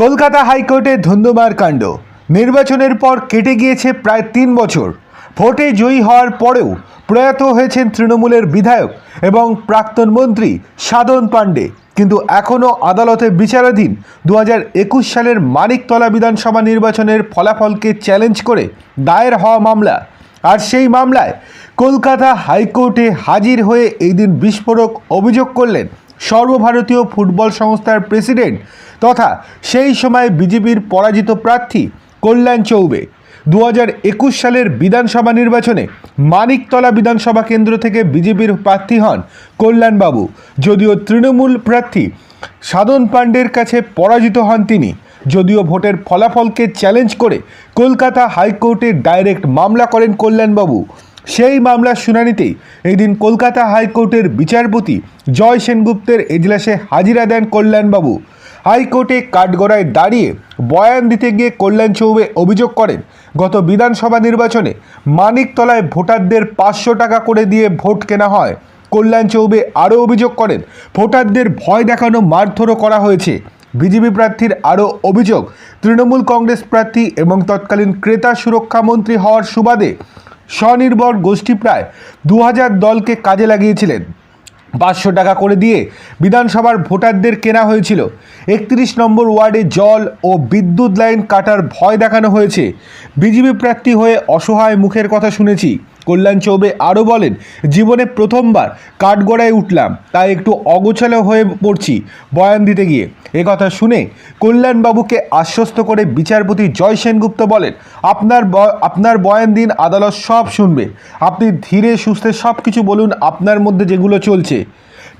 কলকাতা হাইকোর্টে ধুন্ধুমার কাণ্ড। নির্বাচনের পর কেটে গিয়েছে প্রায় তিন বছর। ভোটে জয়ী হওয়ার পরেও প্রয়াত হয়েছেন তৃণমূলের বিধায়ক এবং প্রাক্তন মন্ত্রী সাধন পাণ্ডে। কিন্তু এখনও আদালতে বিচারাধীন দু হাজার একুশ সালের মানিকতলা বিধানসভা নির্বাচনের ফলাফলকে চ্যালেঞ্জ করে দায়ের হওয়া মামলা। আর সেই মামলায় কলকাতা হাইকোর্টে হাজির হয়ে এই দিন বিস্ফোরক অভিযোগ করলেন সর্বভারতীয় ফুটবল সংস্থার প্রেসিডেন্ট তথা সেই সময় বিজেপির পরাজিত প্রার্থী কল্যাণ চৌবে। দু একুশ সালের বিধানসভা নির্বাচনে মানিকতলা বিধানসভা কেন্দ্র থেকে বিজেপির প্রার্থী হন কল্যাণবাবু। যদিও তৃণমূল প্রার্থী সাধন পাণ্ডের কাছে পরাজিত হন তিনি, যদিও ভোটের ফলাফলকে চ্যালেঞ্জ করে কলকাতা হাইকোর্টে ডাইরেক্ট মামলা করেন কল্যাণবাবু। সেই মামলার শুনানিতেই এদিন কলকাতা হাইকোর্টের বিচারপতি জয় সেনগুপ্তের এজলাসে হাজিরা দেন কল্যাণবাবু। হাইকোর্টে কাঠগড়ায় দাঁড়িয়ে বয়ান দিতে গিয়ে কল্যাণ চৌবে অভিযোগ করেন, গত বিধানসভা নির্বাচনে মানিকতলায় ভোটারদের পাঁচশো টাকা করে দিয়ে ভোট কেনা হয়। কল্যাণ চৌবে আরও অভিযোগ করেন, ভোটারদের ভয় দেখানো মারধরও করা হয়েছে। বিজেপি প্রার্থীর আরও অভিযোগ, তৃণমূল কংগ্রেস প্রার্থী এবং তৎকালীন ক্রেতা সুরক্ষা মন্ত্রী হওয়ার সুবাদে স্বনির্ভর গোষ্ঠী প্রায় দু হাজার দলকে কাজে লাগিয়েছিলেন। পাঁচশো টাকা করে দিয়ে বিধানসভার ভোটারদের কেনা হয়েছিল। একত্রিশ নম্বর ওয়ার্ডে জল ও বিদ্যুৎ লাইন কাটার ভয় দেখানো হয়েছে। বিজেপি প্রার্থী হয়ে অসহায় মুখের কথা শুনেছি। কল্যাণ চৌবে আরও বলেন, জীবনে প্রথমবার কাঠগড়ায় উঠলাম, তাই একটু অগোছালো হয়ে পড়ছি বয়ান দিতে গিয়ে। কথা শুনে কল্যাণবাবুকে আশ্বস্ত করে বিচারপতি জয় সেনগুপ্ত বলেন, আপনার আপনার বয়ান দিন আদালত সব শুনবে। আপনি ধীরে সুস্থে সব কিছু বলুন আপনার মধ্যে যেগুলো চলছে।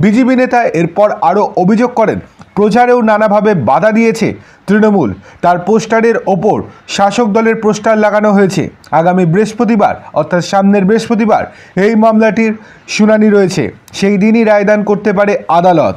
বিজেপি নেতা এরপর আরও অভিযোগ করেন প্রচারেও নানাভাবে বাধা দিয়েছে তৃণমূল। তার পোস্টারের ওপর শাসক দলের পোস্টার লাগানো হয়েছে। আগামী বৃহস্পতিবার, অর্থাৎ সামনের বৃহস্পতিবার, এই মামলাটির শুনানি রয়েছে। সেই দিনই রায়দান করতে পারে আদালত।